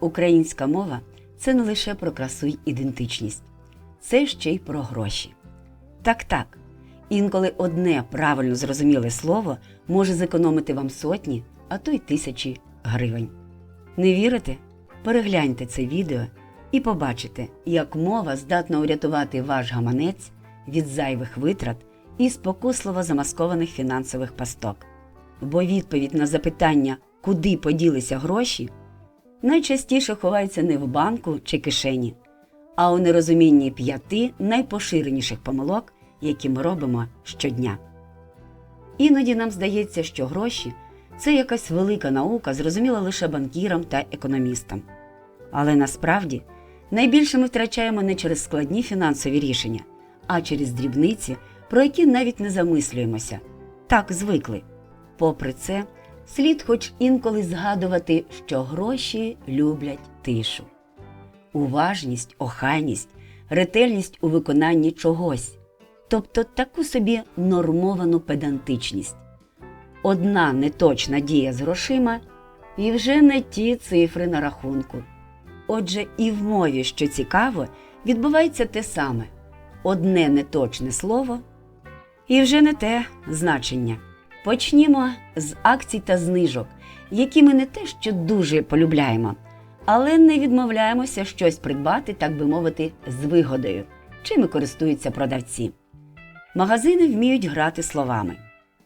Українська мова це не лише про красу й ідентичність, це ще й про гроші. Так, так. Інколи одне правильно зрозуміле слово може зекономити вам сотні, а то й тисячі гривень. Не вірите? Перегляньте це відео і побачите, як мова здатна урятувати ваш гаманець від зайвих витрат і спокусливо замаскованих фінансових пасток. Бо відповідь на запитання, куди поділися гроші, найчастіше ховається не в банку чи кишені, а у нерозумінні п'яти найпоширеніших помилок, які ми робимо щодня. Іноді нам здається, що гроші це якась велика наука, зрозуміла лише банкірам та економістам. Але насправді найбільше ми втрачаємо не через складні фінансові рішення, а через дрібниці, про які навіть не замислюємося. Так звикли. Попри це, слід хоч інколи згадувати, що гроші люблять тишу. Уважність, охайність, ретельність у виконанні чогось, тобто таку собі нормовану педантичність. Одна неточна дія з грошима і вже не ті цифри на рахунку. Отже, і в мові, що цікаво, відбувається те саме одне неточне слово і вже не те значення. Почнімо з акцій та знижок, які ми не те, що дуже полюбляємо, але не відмовляємося щось придбати, так би мовити, з вигодою, чими користуються продавці. Магазини вміють грати словами.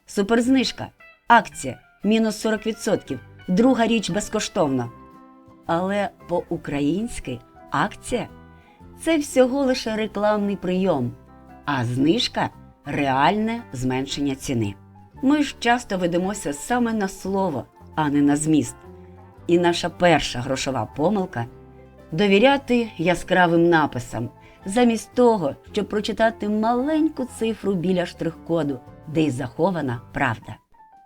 Суперзнижка, акція, мінус 40%, друга річ безкоштовно. Але по-українськи акція це всього лише рекламний прийом, а знижка реальне зменшення ціни. Ми ж часто ведемося саме на слово, а не на зміст. І наша перша грошова помилка довіряти яскравим написам, замість того, щоб прочитати маленьку цифру біля штрих-коду, де й захована правда.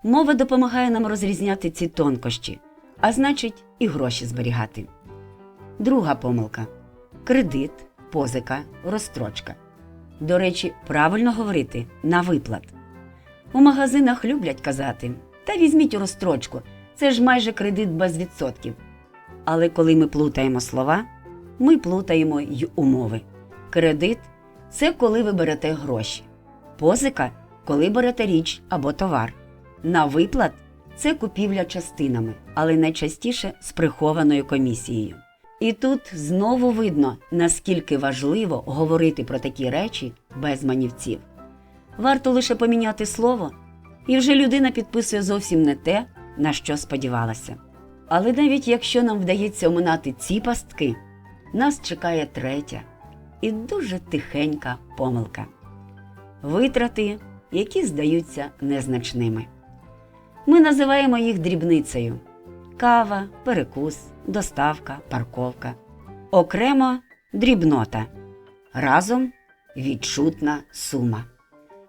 Мова допомагає нам розрізняти ці тонкощі, а значить, і гроші зберігати. Друга помилка кредит, позика, розстрочка. До речі, правильно говорити на виплат. У магазинах люблять казати та візьміть у розстрочку, це ж майже кредит без відсотків. Але коли ми плутаємо слова, ми плутаємо й умови. Кредит це коли ви берете гроші, позика коли берете річ або товар. На виплат це купівля частинами, але найчастіше з прихованою комісією. І тут знову видно, наскільки важливо говорити про такі речі без манівців. Варто лише поміняти слово, і вже людина підписує зовсім не те, на що сподівалася. Але навіть якщо нам вдається оминати ці пастки, нас чекає третя і дуже тихенька помилка витрати, які здаються незначними. Ми називаємо їх дрібницею кава, перекус, доставка, парковка, окремо дрібнота, разом відчутна сума.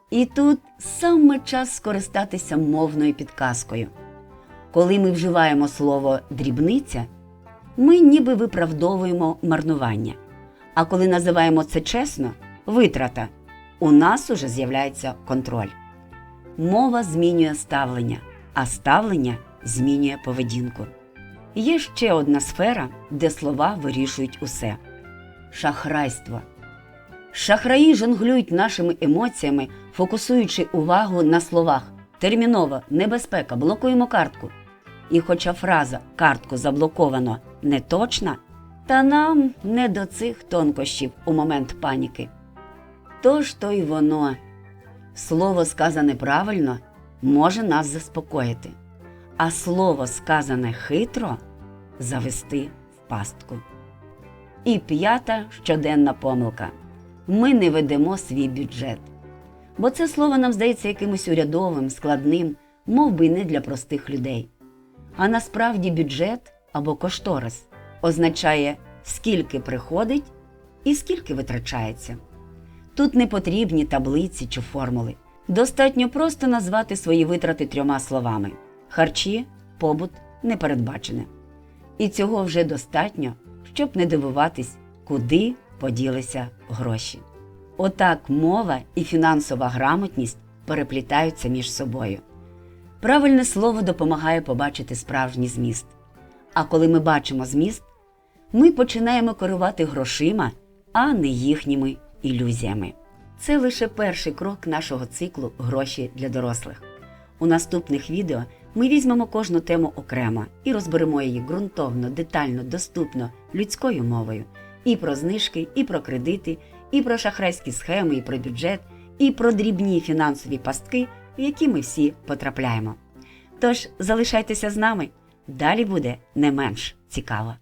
І тут саме час скористатися мовною підказкою. Коли ми вживаємо слово дрібниця, ми ніби виправдовуємо марнування. А коли називаємо це чесно витрата, у нас уже з'являється контроль. Мова змінює ставлення, а ставлення змінює поведінку. Є ще одна сфера, де слова вирішують усе шахрайство. Шахраї жонглюють нашими емоціями, фокусуючи увагу на словах терміново, небезпека, блокуємо картку. І хоча фраза картку заблоковано не точна, та нам не до цих тонкощів у момент паніки. Тож то й воно. Слово сказане правильно може нас заспокоїти, а слово сказане хитро завести в пастку. І п'ята щоденна помилка ми не ведемо свій бюджет. Бо це слово нам здається якимось урядовим, складним, мов би не для простих людей. А насправді бюджет або кошторис означає, скільки приходить і скільки витрачається. Тут не потрібні таблиці чи формули. Достатньо просто назвати свої витрати трьома словами: харчі, побут, непередбачене. І цього вже достатньо, щоб не дивуватись, куди поділися гроші. Отак мова і фінансова грамотність переплітаються між собою. Правильне слово допомагає побачити справжній зміст. А коли ми бачимо зміст, ми починаємо керувати грошима, а не їхніми ілюзіями. Це лише перший крок нашого циклу Гроші для дорослих. У наступних відео ми візьмемо кожну тему окремо і розберемо її ґрунтовно, детально, доступно, людською мовою. І про знижки, і про кредити, і про шахрайські схеми, і про бюджет, і про дрібні фінансові пастки, в які ми всі потрапляємо. Тож залишайтеся з нами, далі буде не менш цікаво.